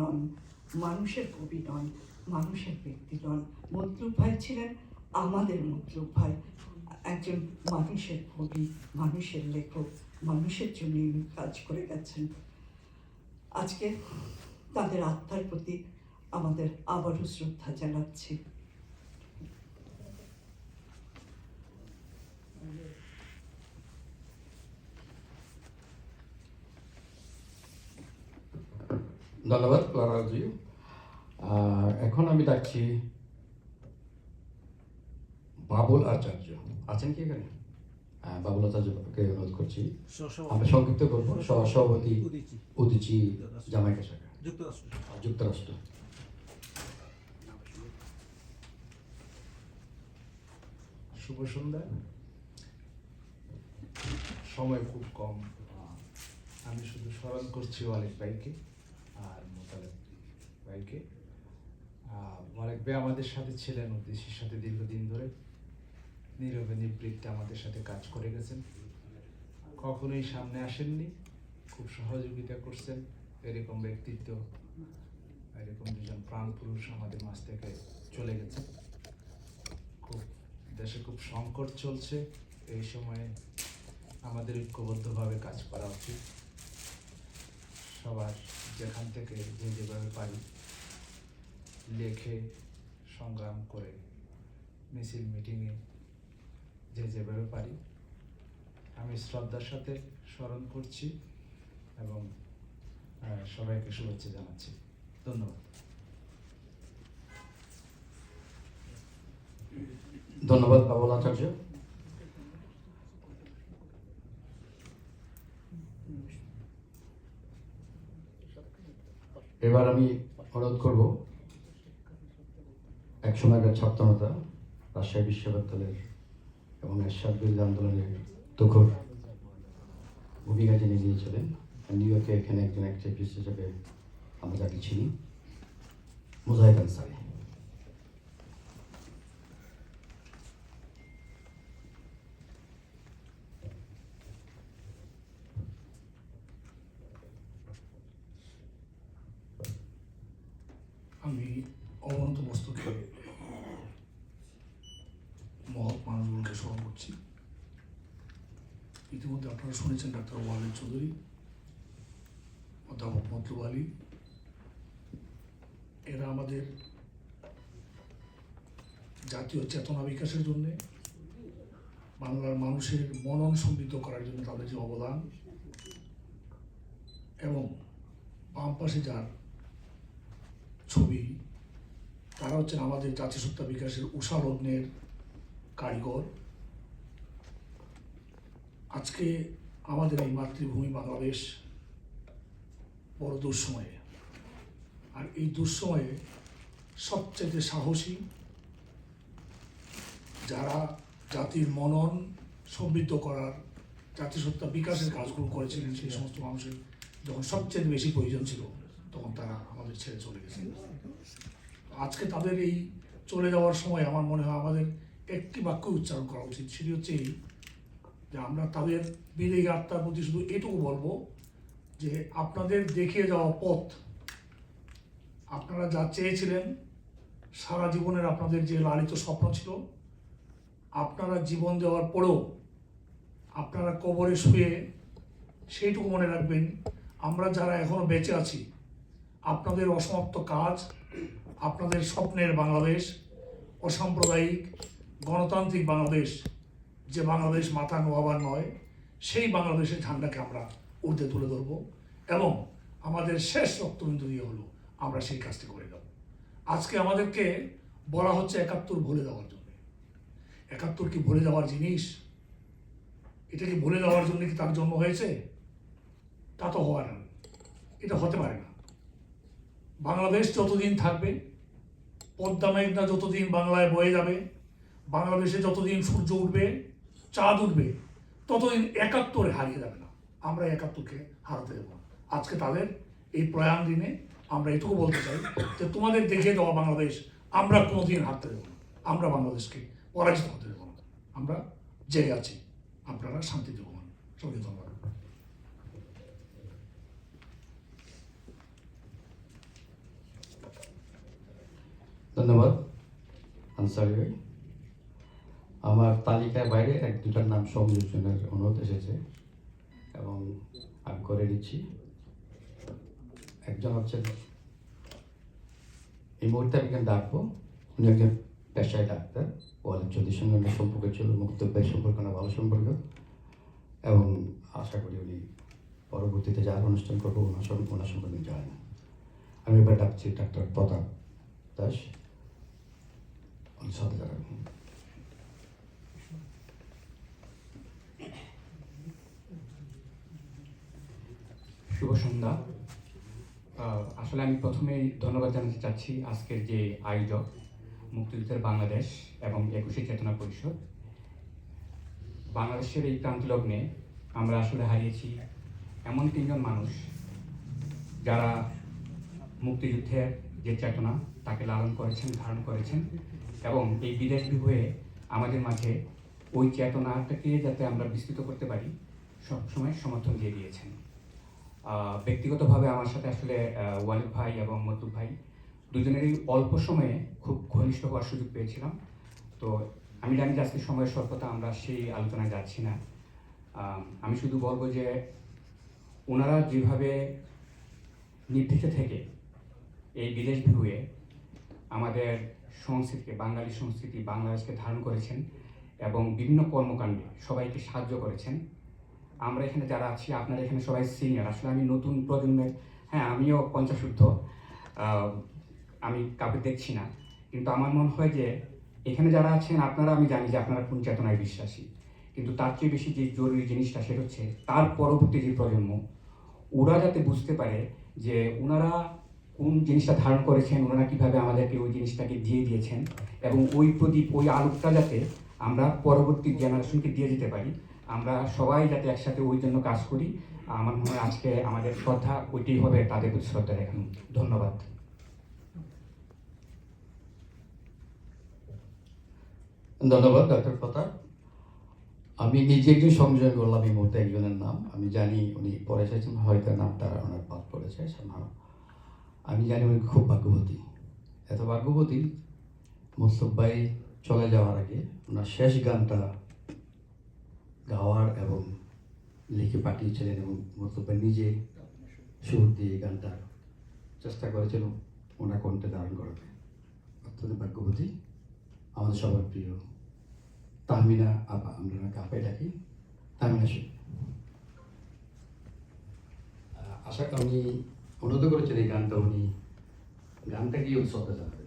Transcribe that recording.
নন। মানুষের কবি নন, মানুষের ব্যক্তি নন। মতলুব ভাই ছিলেন আমাদের মতলুব ভাই। একজন মানুষের কবি, মানুষের লেখক, মানুষের জন্য কাজ করে গেছেন। আজকে তাদের আত্মার প্রতি আমাদের আবারও শ্রদ্ধা জানাচ্ছি। ধন্যবাদ ক্লারাজি এখন আমি ডাকছি বাবুল আচার্য। আছেন কি এখানে? হ্যাঁ, বাবুল আচার্যকে অনুরোধ করছি। আমরা সংক্ষিপ্ত করব। সভাপতি উদিচি। জামাইকা শাখা। যুক্তরাষ্ট্র। যুক্তরাষ্ট্র। শুভ সন্ধ্যা। সময় খুব কম। আমি শুধু স্মরণ করছি ওয়ালেদ ভাইকে। ভাইকে। ভাই আমাদের সাথে ছিলেন উদ্দেশ্যের সাথে দীর্ঘদিন ধরে। নীরবে নিবৃত্তে আমাদের সাথে কাজ করে গেছেন। কখনোই সামনে আসেননি। খুব সহযোগিতা করছেন। এরকম ব্যক্তিত্ব, এরকম দুজন প্রাণ পুরুষ আমাদের মাঝ থেকে চলে গেছে খুব, দেশে খুব সংকট চলছে। এই সময়ে আমাদের ঐক্যবদ্ধভাবে কাজ করা উচিত। সবার যেখান থেকে যে যেভাবে পারি। লেখে সংগ্রাম করে। মিছিল, মিটিংয়ে যে যেভাবে পারি। আমি শ্রদ্ধার সাথে স্মরণ করছি এবং সবাইকে শুভেচ্ছা জানাচ্ছি। ধন্যবাদ। ধন্যবাদ, বাবুল আচার্য। এবার আমি অনুরোধ করব এক সময়কার ছাত্রনেতা রাজশাহী বিশ্ববিদ্যালয়ের এবং এরশাদ বিরোধী আন্দোলনের তুখর ভূমিকা যিনি নিয়েছিলেন নিউ ইয়র্কে এখানে একজন অ্যাক্টিভিস্ট হিসেবে আমরা যাকে চিনি মুজাহিদ আনসারি। মানুষগুলোকে স্মরণ করছি। ইতিমধ্যে আপনারা শুনেছেন ডাক্তার ওয়ালিদ চৌধুরী, অধ্যাপক মতলুব আলী এরা আমাদের জাতীয় চেতনা বিকাশের জন্য, বাংলার মানুষের মনন সমৃদ্ধ করার জন্য তাদের যে অবদান, এবং বাম পাশে যার ছবি, তারা হচ্ছেন আমাদের জাতিসত্তা বিকাশের উষা লগ্নের কারিগর। আজকে আমাদের এই মাতৃভূমি বাংলাদেশ বড় দুঃসময়ে। আর এই দুঃসময়ে সবচেয়ে সাহসী যারা জাতির মনন সমৃদ্ধ করার জাতিসত্তা বিকাশের কাজগুলো করেছিলেন সেই সমস্ত মানুষের যখন সবচেয়ে বেশি প্রয়োজন ছিল, তখন তারা আমাদের ছেড়ে চলে গেছে। আজকে তাদের এই চলে যাওয়ার সময় আমার মনে হয় আমাদের একটি বাক্য উচ্চারণ করা উচিত, সেটি হচ্ছে এই, যে আমরা তাদের বিদেয়ী আত্মার প্রতি শুধু এটুকু বলব যে আপনাদের দেখিয়ে যাওয়া পথ, আপনারা যা চেয়েছিলেন সারা জীবনের আপনাদের যে লালিত স্বপ্ন ছিল, আপনারা জীবন দেওয়ার পরেও আপনারা কবরে শুয়ে সেইটুকু মনে রাখবেন, আমরা যারা এখনও বেঁচে আছি, আপনাদের অসমাপ্ত কাজ, আপনাদের স্বপ্নের বাংলাদেশ, অসাম্প্রদায়িক গণতান্ত্রিক বাংলাদেশ যে বাংলাদেশ মাথা নোয়াবার নয়, সেই বাংলাদেশের ঝান্ডাকে আমরা উর্ধে তুলে ধরবো এবং আমাদের শেষ রক্তবিন্দু দিয়ে হলো আমরা সেই কাজটি করে দেব আজকে আমাদেরকে বলা হচ্ছে একাত্তর ভুলে যাওয়ার জন্য। একাত্তর কি ভুলে যাওয়ার জিনিস? এটা কি ভুলে যাওয়ার জন্য কি তার জন্ম হয়েছে? তা তো হওয়ার না এটা হতে পারে না। বাংলাদেশ যতদিন থাকবে, পদ্মা মেঘনা যতদিন বাংলায় বয়ে যাবে বাংলাদেশে যতদিন সূর্য উঠবে, চাঁদ উঠবে, ততদিন একাত্তরে হারিয়ে যাবে না। আমরা একাত্তরকে হারাতে দেবো আজকে তাদের এই প্রয়াণ দিনে আমরা এটুকু বলতে চাই যে তোমাদের দেখে দেওয়া বাংলাদেশ আমরা কোনোদিন হারতে দেবো না। আমরা বাংলাদেশকে পরাজিত হতে দেবো না। আমরা জেগে আছি। আপনারা শান্তি দেবো না সবাইকে ধন্যবাদ। ধন্যবাদ। আনসারি তালিকার বাইরে এক দুটার নাম সংযোজনের অনুরোধ এসেছে এবং আমি করে দিচ্ছি একজন হচ্ছে, এই মুহূর্তে আমি এখানে ডাকবো। উনি একজন পেশায় ডাক্তার। ওয়ালের জ্যোতির সঙ্গে ওনার সম্পর্ক ছিল মুক্তব্যের সম্পর্ক না, ভালো সম্পর্ক। এবং আশা করি উনি পরবর্তীতে যার অনুষ্ঠান করব, ওনার সঙ্গে ওনার সম্পর্কে জানেন আমি এবার ডাকছি ডাক্তার প্রতাপ দাস। সাথে শুভ সন্ধ্যা। আসলে আমি প্রথমেই ধন্যবাদ জানাতে চাচ্ছি আজকের যে আয়োজক, মুক্তিযুদ্ধের বাংলাদেশ এবং একুশে চেতনা পরিষদ। বাংলাদেশের এই ক্রান্তিলগ্নে আমরা আসলে হারিয়েছি এমন তিনজন মানুষ যারা মুক্তিযুদ্ধের যে চেতনা, তাকে লালন করেছেন, ধারণ করেছেন এবং এই বিদেশ বিভয়ে আমাদের মাঝে ওই চেতনাটাকে যাতে আমরা বিস্তৃত করতে পারি, সবসময় সমর্থন দিয়ে দিয়েছেন। ব্যক্তিগতভাবে আমার সাথে আসলে ওয়ালিদ ভাই এবং মতুব ভাই দুজনেরই অল্প সময়ে খুব ঘনিষ্ঠ হওয়ার সুযোগ পেয়েছিলাম। তো আমি জানি যে আজকে সময়ের স্বল্পতা, আমরা সেই আলোচনায় যাচ্ছি না। আমি শুধু বলব যে ওনারা যেভাবে নির্দেশে থেকে এই বিদেশ ভিউয়ে আমাদের সংস্কৃতিকে, বাঙালি সংস্কৃতি, বাংলাদেশকে ধারণ করেছেন এবং বিভিন্ন কর্মকাণ্ডে সবাইকে সাহায্য করেছেন আমরা এখানে যারা আছি, আপনারা এখানে সবাই সিনিয়র আসলে আমি নতুন প্রজন্মের হ্যাঁ আমিও পঞ্চাশুদ্ধ আমি কাউকে দেখছি না। কিন্তু আমার মনে হয় যে, এখানে যারা আছেন, আপনারা, আমি জানি যে আপনারা কোন চেতনায় বিশ্বাসী। কিন্তু তার চেয়ে বেশি যে জরুরি জিনিসটা, সেটা হচ্ছে তার পরবর্তী যে প্রজন্ম, ওরা যাতে বুঝতে পারে যে ওনারা কোন জিনিসটা ধারণ করেছেন, ওনারা কীভাবে আমাদেরকে ওই জিনিসটাকে দিয়ে দিয়েছেন এবং ওই প্রদীপ, ওই আলোকটা যাতে আমরা পরবর্তী জেনারেশনকে দিয়ে যেতে পারি। আমরা সবাই যাতে একসাথে ওই জন্য কাজ করি। আমার মনে হয় আজকে আমাদের শ্রদ্ধা, ওইটাই হবে তাদের প্রতি শ্রদ্ধা দেখানো। ধন্যবাদ। ধন্যবাদ ডক্টর প্রতাপ। আমি নিজে একজন সংযোজন করলাম এই মুহূর্তে একজনের নাম। আমি জানি উনি পরে এসেছেন, হয়তো নামটা ওনার বাদ পড়েছে। আমি জানি উনি খুব ভাগ্যবতী। এত ভাগ্যবতী মোস্তফ ভাই চলে যাওয়ার আগে ওনার শেষ গানটা গাওয়ার এবং লিখে পাঠিয়েছিলেন এবং মোস্তফ নিজে সুর দিয়ে এই গানটা চেষ্টা করেছিল ওনার কণ্ঠে ধারণ করবে অত্যন্ত ভাগ্যবতী। আমাদের সবার প্রিয় তাহমিনা আপা আমরা ওনাকে আপাই ডাকি। তাহমিনা শু আশা আমি অনুরোধ করেছেন এই গানটা উনি গানটা কি উৎসবটা জানাবেন